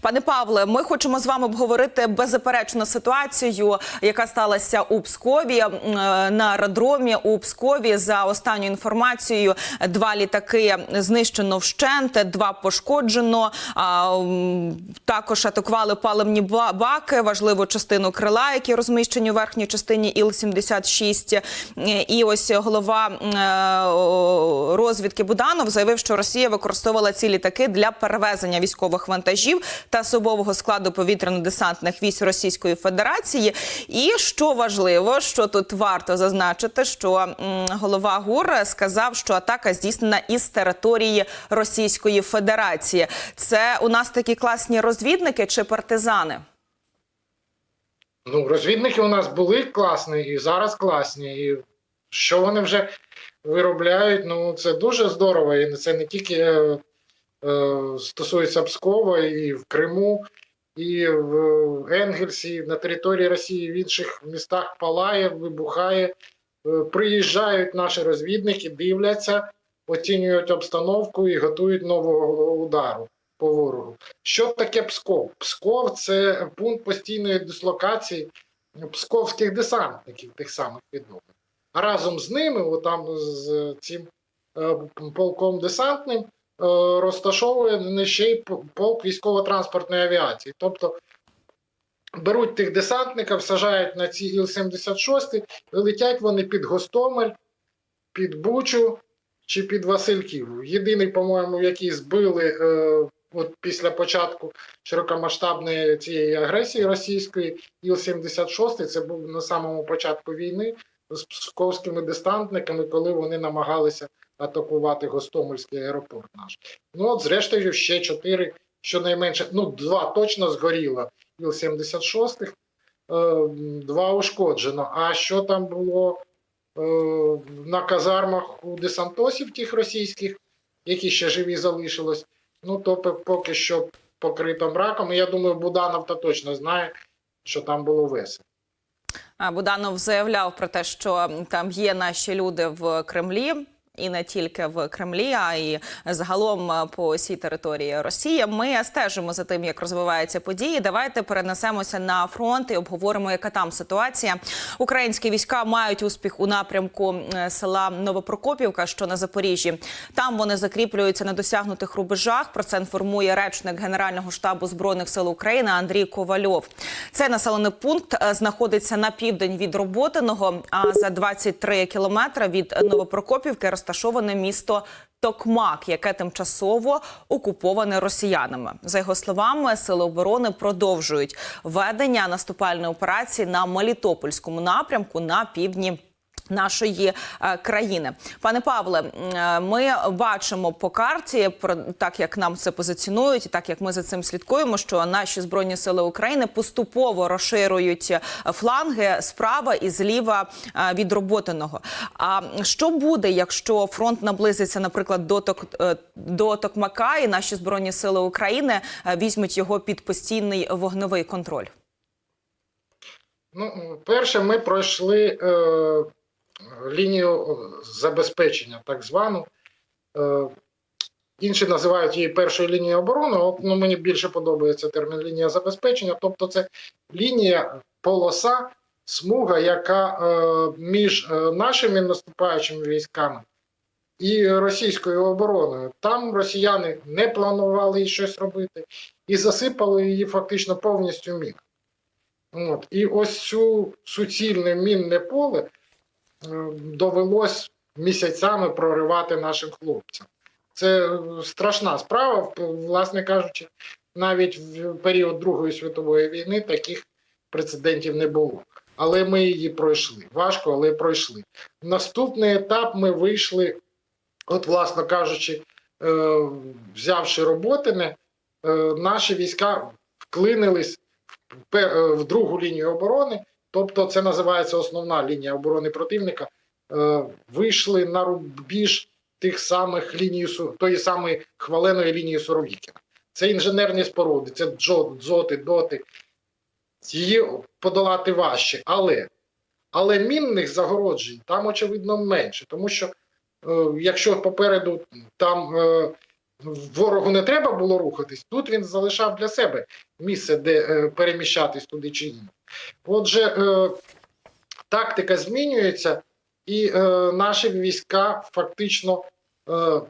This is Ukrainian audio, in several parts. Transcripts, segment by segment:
Пане Павле, ми хочемо з вами обговорити беззаперечну ситуацію, яка сталася у Пскові е, на аеродромі у Пскові. За останньою інформацією, два літаки знищено вщент, два пошкоджено. Також атакували паливні ба- баки, важливу частину крила, які розміщені у верхній частині Іл-76. Е, І ось голова е, розвідки Буданов заявив, що Росія використовувала ці літаки для перевезення військових вантажів та особового складу повітряно-десантних військ Російської Федерації. І що важливо, що тут варто зазначити, що голова ГУР сказав, що атака здійснена із території Російської Федерації. Це у нас такі класні розвідники чи партизани? Ну, розвідники у нас були класні і зараз класні. І що вони вже виробляють, ну це дуже здорово. І це не тільки е, стосується Пскова, і в Криму, і в Енгельсі, на території Росії, в інших містах палає, вибухає. Е, Приїжджають наші розвідники, дивляться, оцінюють обстановку і готують нового удару по ворогу. Що таке Псков? Псков це пункт постійної дислокації псковських десантників, тих самих відомих. А разом з ними, отам з цим е, полком десантним, е, розташовує ще й полк військово-транспортної авіації. Тобто беруть тих десантників, сажають на ці Іл-76 і летять вони під Гостомель, під Бучу чи під Васильків. Єдиний, по-моєму, який збили е, от після початку широкомасштабної цієї агресії російської Іл-76, це був на самому початку війни з псковськими десантниками, коли вони намагалися атакувати Гостомельський аеропорт наш. Ну от, зрештою, ще чотири, щонайменше, ну, два точно згоріло Іл-76, е, два ушкоджено. А що там було е, на казармах у десантосів тих російських, які ще живі залишилось, ну то поки що покрито мраком. Я думаю, Буданов то точно знає, що там було весело. Буданов заявляв про те, що там є наші люди в Кремлі. І не тільки в Кремлі, а й загалом е, по всій території Росії. Ми стежимо за тим, як розвиваються події. Давайте перенесемося на фронт і обговоримо, яка там ситуація. Українські війська мають успіх у напрямку е, села Новопрокопівка, що на Запоріжжі. Там вони закріплюються на досягнутих рубежах. Про це інформує речник Генерального штабу збройних сил України Андрій Ковальов. Цей населений пункт е, знаходиться на південь від Роботиного, а за 23 кілометри від Новопрокопівки розташоване місто. Токмак, яке тимчасово окуповане росіянами, за його словами, сили оборони продовжують ведення наступальної операції на Мелітопольському напрямку на півдні. Нашої е, країни, пане Павле, е, ми бачимо по карті, про так як нам це позиціонують, і так як ми за цим слідкуємо, що наші збройні сили України поступово розширюють е, фланги справа і зліва від роботиного. А що буде, якщо фронт наблизиться, наприклад, до Ток до Токмака, і наші збройні сили України візьмуть його під постійний вогневий контроль? Ну, перше, ми пройшли е, лінію забезпечення, так звану. Е, інші називають її першою лінією оборони. От, ну, мені більше подобається термін лінія забезпечення. Тобто, це лінія полоса, смуга, яка е, між е, нашими наступаючими військами і російською обороною. Там росіяни не планували щось робити і засипали її фактично повністю мін. От. І ось цю суцільне мінне поле е, довелось місяцями проривати нашим хлопцям. Це е, страшна справа, власне кажучи, навіть в період Другої світової війни таких прецедентів не було. Але ми її пройшли. Важко, але пройшли. Наступний етап ми вийшли, от, власно кажучи, е, взявши роботине, е, наші війська вклинились е, в другу лінію оборони, тобто це називається основна лінія оборони противника, е, вийшли на рубіж тих самих ліній тої самої хваленої лінії Суровікіна. Це інженерні споруди, це джо- дзоти, доти. Її подолати важче, але, але мінних загороджень там, очевидно, менше, тому що е, якщо попереду там е, ворогу не треба було рухатись, тут він залишав для себе місце, де е, переміщатись туди чи ні. Отже, е, тактика змінюється, і е, наші війська фактично е,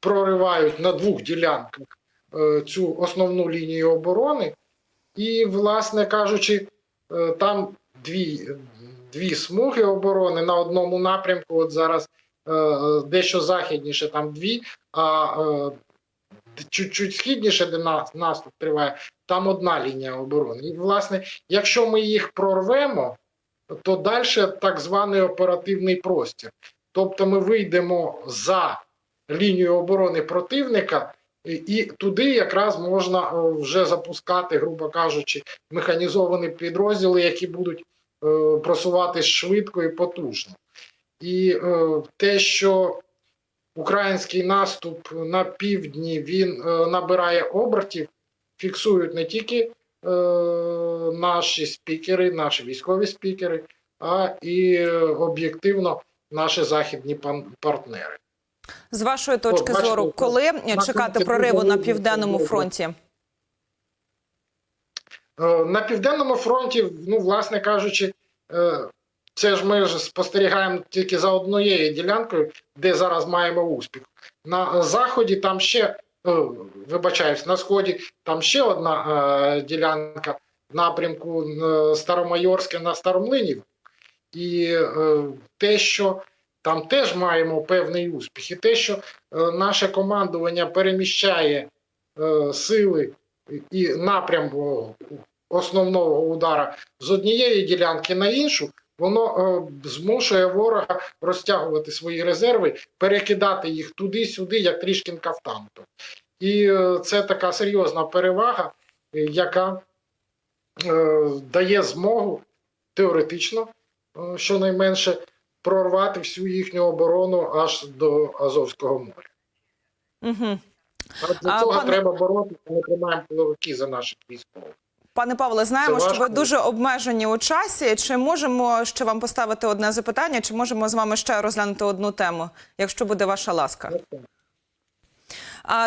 проривають на двох ділянках цю основну лінію оборони. І, власне кажучи, там дві, дві смуги оборони на одному напрямку. От зараз дещо західніше, там дві, а чуть-чуть східніше, де нас, наступ триває, там одна лінія оборони. І, власне, якщо ми їх прорвемо, то далі так званий оперативний простір. Тобто ми вийдемо за лінію оборони противника, і, і туди якраз можна е, вже запускати, грубо кажучи, механізовані підрозділи, які будуть е, просуватись швидко і потужно. І е, те, що український наступ на півдні він е, набирає обертів, фіксують не тільки е, наші спікери, наші військові спікери, а і е, об'єктивно наші західні партнери. З вашої точки бачите, зору, коли чекати прориву на південному фронті? На південному фронті, ну, власне кажучи, це ж ми ж спостерігаємо тільки за однією ділянкою, де зараз маємо успіх. На заході там ще, е, вибачаюсь, на сході там ще одна е, ділянка напрямку е, Старомайорське на Старомлинів. І е, те, що там теж маємо певний успіх, і те, що наше командування переміщає сили і напрям основного удара з однієї ділянки на іншу, воно е, змушує ворога розтягувати свої резерви, перекидати їх туди-сюди, як трішкін кафтанту. І е, це така серйозна перевага, е, яка е, дає змогу теоретично, е, щонайменше, прорвати всю їхню оборону аж до Азовського моря. Угу. А для А, цього пане- треба боротися, ми тримаємо кулаки за наших військових. Пане Павле, знаємо, що ви дуже обмежені у часі. Чи можемо ще вам поставити одне запитання? Чи можемо з вами ще розглянути одну тему, якщо буде ваша ласка?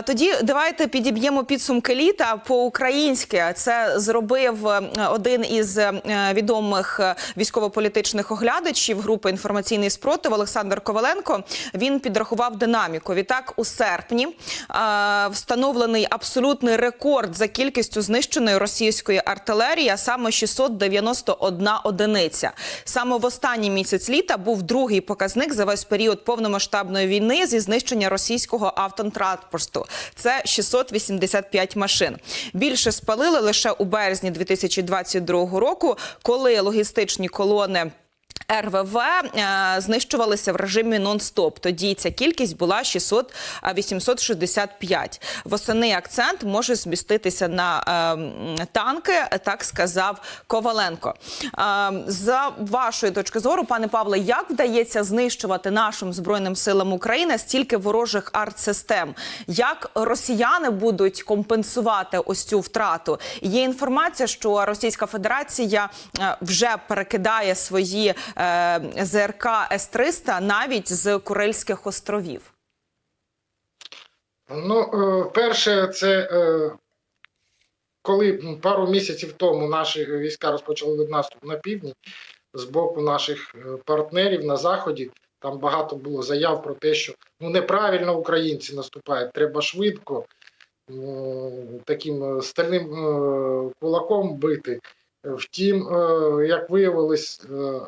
Тоді давайте підіб'ємо підсумки літа по-українськи. Це зробив е, один із е, відомих е, військово-політичних оглядачів групи інформаційний спротив Олександр Коваленко. Він підрахував динаміку. Відтак, у серпні встановлений абсолютний рекорд за кількістю знищеної російської артилерії, а саме 691 одиниця. Саме в останній місяць літа був другий показник за весь період повномасштабної війни зі знищення російського автотранспорту. Це 685 машин. Більше спалили лише у березні 2022 року, коли логістичні колони. РВВ е, знищувалися в режимі нон-стоп. Тоді ця кількість була 600, а 865. Восени акцент може зміститися на е, танки, так сказав Коваленко. Е, за вашої точки зору, пане Павле, як вдається знищувати нашим збройним силам України стільки ворожих артсистем? Як росіяни будуть компенсувати ось цю втрату? Є інформація, що Російська Федерація вже перекидає свої ЗРК С-300 навіть з Курильських островів. Ну, е, перше, це е, коли пару місяців тому наші війська розпочали наступ на півдні з боку наших е, партнерів на заході. Там багато було заяв про те, що ну неправильно українці наступають, треба швидко е, таким е, стальним е, кулаком бити. Втім, е, як виявилось, е,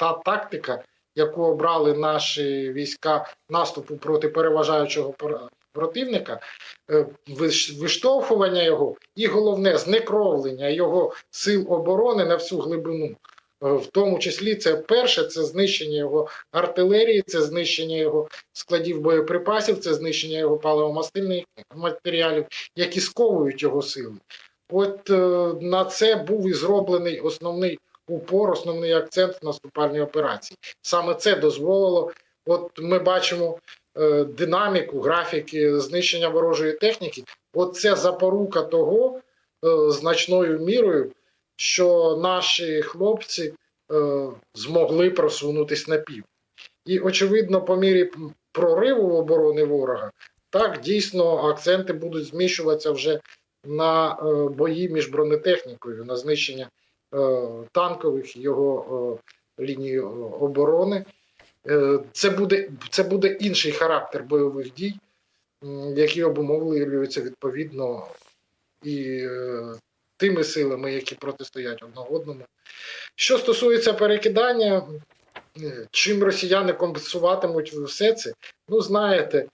та тактика, яку обрали наші війська наступу проти переважаючого противника, е, виштовхування його і головне знекровлення його сил оборони на всю глибину. Е, В тому числі це перше, це знищення його артилерії, це знищення його складів боєприпасів, це знищення його паливомастильних матеріалів, які сковують його сили. От е, на це був і зроблений основний упор, основний акцент в наступальній операції. Саме це дозволило. От ми бачимо е, динаміку, графіки знищення ворожої техніки. От це запорука того е, значною мірою, що наші хлопці е, змогли просунутись на пів. І очевидно, по мірі прориву оборони ворога, так дійсно акценти будуть зміщуватися вже на е, бої між бронетехнікою, на знищення танкових його е, ліній е, оборони. Е, Це буде, це буде інший характер бойових дій, які обумовлюються відповідно і е, тими силами, які протистоять одне одному. Що стосується перекидання, е, чим росіяни компенсуватимуть все це, ну знаєте, е,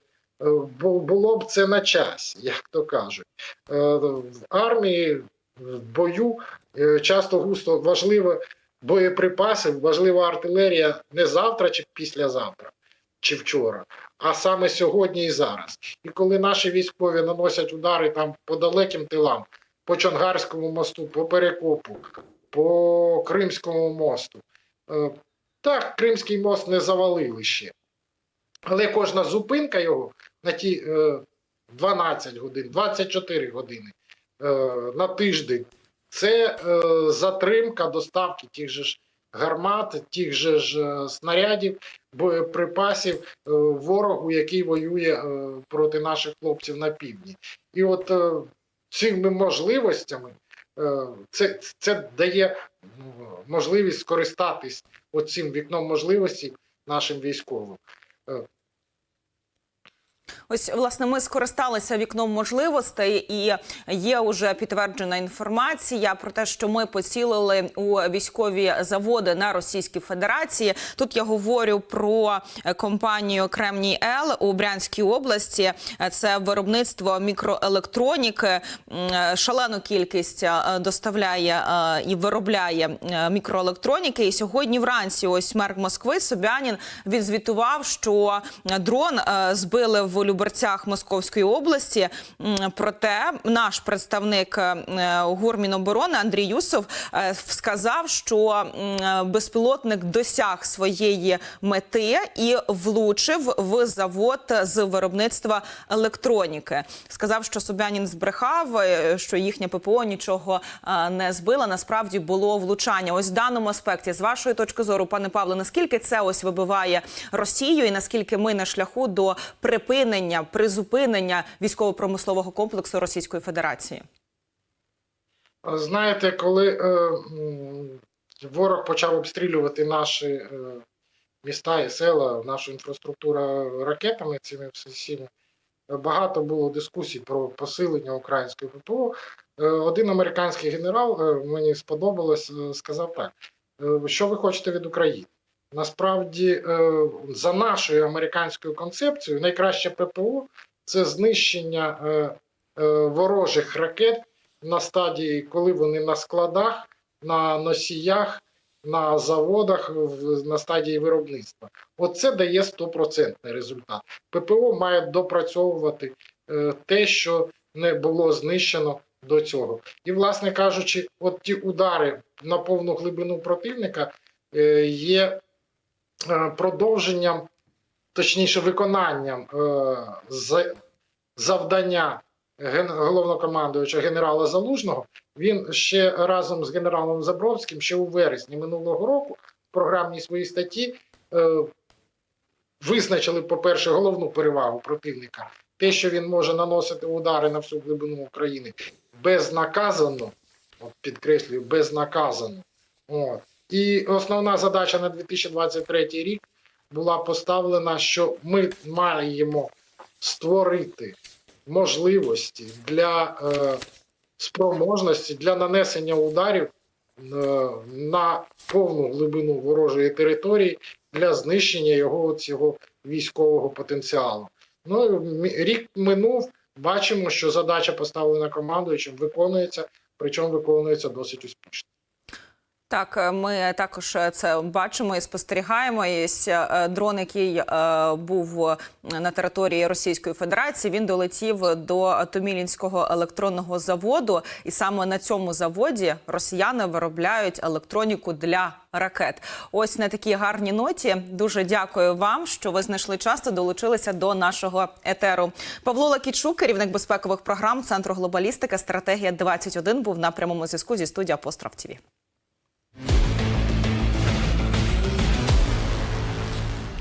було б це на часі, як то кажуть. Е, В армії, в бою е, часто густо важливо боєприпаси, важлива артилерія не завтра чи післязавтра, чи вчора, а саме сьогодні і зараз. І коли наші військові наносять удари там по далеким тилам, по Чонгарському мосту, по Перекопу, по Кримському мосту. Е, Так, Кримський мост не завалили ще. Але кожна зупинка його на ті е, 12 годин, 24 години е, на тиждень це е, затримка доставки тих же ж гармат, тих же ж е, снарядів, боєприпасів е, ворогу, який воює е, проти наших хлопців на півдні. І от е, цими можливостями е, це, це дає можливість скористатись оцим вікном можливості нашим військовим. Ось власне ми скористалися вікном можливостей, і є уже підтверджена інформація про те, що ми поцілили у військові заводи на Російській Федерації. Тут я говорю про е, компанію Кремній Л у Брянській області. Це виробництво мікроелектроніки. Е, Шалену кількість е, доставляє і виробляє мікроелектроніки. І сьогодні вранці ось мер Москви Собянін відзвітував, що дрон збили в Люберцях Московської області. Проте наш представник е, Гурміноборони Андрій Юсов е, сказав, що безпілотник досяг своєї мети і влучив в завод з виробництва електроніки. Сказав, що Собянін збрехав, е, що їхня ППО нічого не збила. Насправді було влучання. Ось в даному аспекті, з вашої точки зору, пане Павле, наскільки це ось вибиває Росію, і наскільки ми на шляху до припинення, призупинення військово-промислового комплексу Російської Федерації? Знаєте, коли е, ворог почав обстрілювати наші е, міста і села, нашу інфраструктуру ракетами цими всіми, багато було дискусій про посилення української ППО. Е, один американський генерал е, мені сподобалось, е, сказав так: е, що ви хочете від України? Насправді, е, за нашою американською концепцією, найкраще ППО це знищення е, е, ворожих ракет на стадії, коли вони на складах, на носіях, на заводах, на стадії виробництва. Оце дає стопроцентний результат. ППО має допрацьовувати те, що не було знищено до цього. І, власне кажучи, от ті удари на повну глибину противника є продовженням, точніше, виконанням е, завдання головнокомандуюча генерала Залужного. Він ще разом з генералом Забровським ще у вересні минулого року в програмній своїй статті е, визначили, по-перше, головну перевагу противника. Те, що він може наносити удари на всю глибину України безнаказано, от підкреслюю, безнаказано. От. І основна задача на 2023 рік була поставлена, що ми маємо створити можливості для е, спроможності для нанесення ударів е, на повну глибину ворожої території для знищення його цього військового потенціалу. Ну рік минув. Бачимо, що задача поставлена командуючим виконується, причому виконується досить успішно. Так, е, ми також е, це бачимо і спостерігаємо. І е, дрон, який був на території Російської Федерації, він долетів до Томілінського електронного заводу, і саме на цьому заводі росіяни виробляють електроніку для ракет. Ось на такій гарній ноті. Дуже дякую вам, що ви знайшли час та долучилися до нашого етеру. Павло Лакічук, керівник безпекових програм Центру глобалістики, стратегія 21 був на прямому зв'язку зі студії Апостроф ТІВІ. Thank you